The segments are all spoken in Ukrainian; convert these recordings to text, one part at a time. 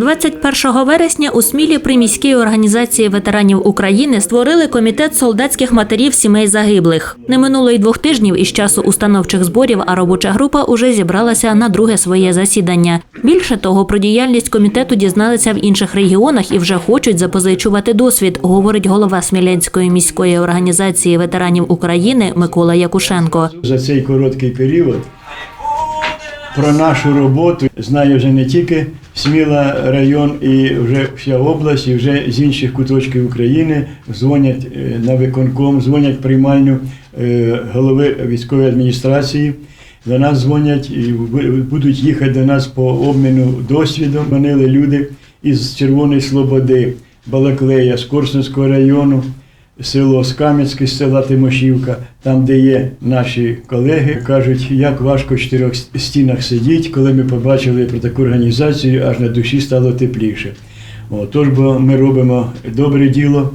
21 вересня у Смілі при міській організації ветеранів України створили комітет солдатських матерів сімей загиблих. Не минуло й двох тижнів із часу установчих зборів, а робоча група уже зібралася на друге своє засідання. Більше того, про діяльність комітету дізналися в інших регіонах і вже хочуть запозичувати досвід, говорить голова Смілянської міської організації ветеранів України Микола Якушенко. За цей короткий період про нашу роботу знає вже не тільки Сміла район і вже вся область, і вже з інших куточків України дзвонять е, на виконком, дзвонять приймальню е, голови військової адміністрації. До нас дзвонять і бу- будуть їхати до нас по обміну досвідом. Манили люди із Червоної Слободи, Балаклея, з Корсунського району, село Скам'янське, з села Тимошівка, там, де є наші колеги, кажуть, як важко в чотирьох стінах сидіти, коли ми побачили про таку організацію, аж на душі стало тепліше. О, тож бо ми робимо добре діло,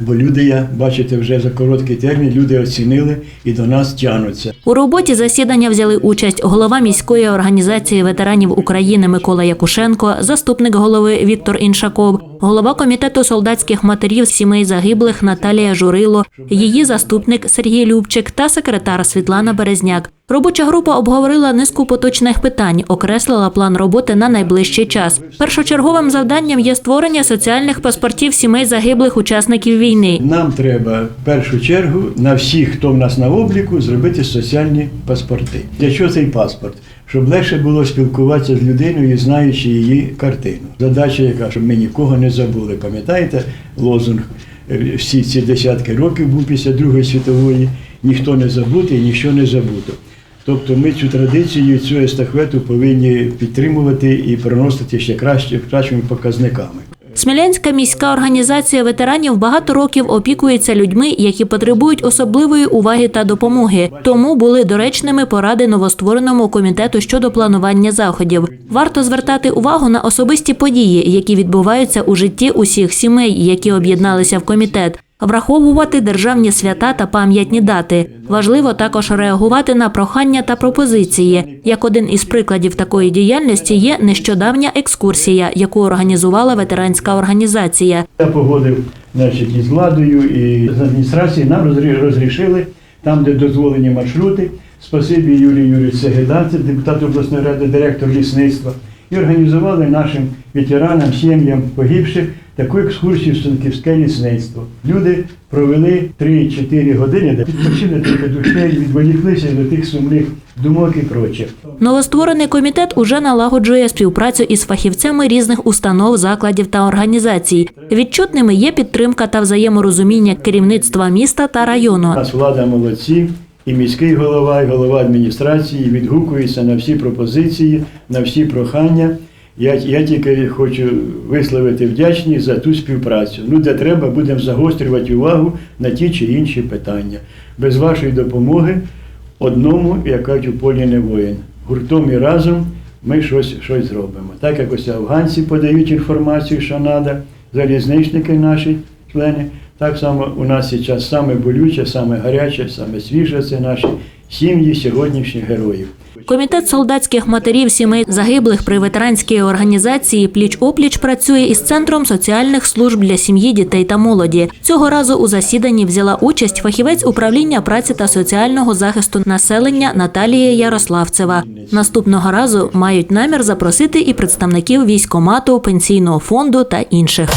бо люди, я бачите, вже за короткий термін люди оцінили і до нас тянуться. У роботі засідання взяли участь голова міської організації ветеранів України Микола Якушенко, заступник голови Віктор Іншаков, голова комітету солдатських матерів сімей загиблих Наталія Журило, її заступник Сергій Любчик та секретар Світлана Березняк. Робоча група обговорила низку поточних питань, окреслила план роботи на найближчий час. Першочерговим завданням є створення соціальних паспортів сімей загиблих учасників війни. Нам треба в першу чергу на всіх, хто в нас на обліку, зробити соціальні паспорти. Для чого цей паспорт? Щоб легше було спілкуватися з людиною, знаючи її картину. Задача яка, щоб ми нікого не забули. Пам'ятаєте лозунг е, всі ці десятки років був після Другої світової, ніхто не забутий, ніщо не забуто. Тобто ми цю традицію, цю естафету повинні підтримувати і приносити ще краще, кращими показниками. Смілянська міська організація ветеранів багато років опікується людьми, які потребують особливої уваги та допомоги. Тому були доречними поради новоствореному комітету щодо планування заходів. Варто звертати увагу на особисті події, які відбуваються у житті усіх сімей, які об'єдналися в комітет. Враховувати державні свята та пам'ятні дати. Важливо також реагувати на прохання та пропозиції. Як один із прикладів такої діяльності є нещодавня екскурсія, яку організувала ветеранська організація. Я погодив значить, із владою і з адміністрації нам розрі- розрішили там, де дозволені маршрути. Спасибі Юрію Юрійовичу Сегеда, це депутат обласної ради, директор лісництва. І організували нашим ветеранам, сім'ям погибших таку екскурсію в Станківське лісництво. Люди провели 3-4 години, де відпочили трохи душею, відволіклися до тих сумних думок і проче. Новостворений комітет уже налагоджує співпрацю із фахівцями різних установ, закладів та організацій. Відчутними є підтримка та взаєморозуміння керівництва міста та району. нас влада молодці, і міський голова, і голова адміністрації відгукуються на всі пропозиції, на всі прохання. Я, я тільки хочу висловити вдячність за ту співпрацю. Ну, де треба, будемо загострювати увагу на ті чи інші питання. Без вашої допомоги одному, як кажуть, у полі не воїн. Гуртом і разом ми щось, щось зробимо. Так як ось афганці подають інформацію, що треба, залізничники наші члени. Так само у нас зараз саме болюче, саме гаряче, саме свіже це наші сім'ї сьогоднішніх героїв. Комітет солдатських матерів сімей загиблих при ветеранській організації пліч опліч працює із центром соціальних служб для сім'ї, дітей та молоді. Цього разу у засіданні взяла участь фахівець управління праці та соціального захисту населення Наталія Ярославцева. Наступного разу мають намір запросити і представників військомату, пенсійного фонду та інших.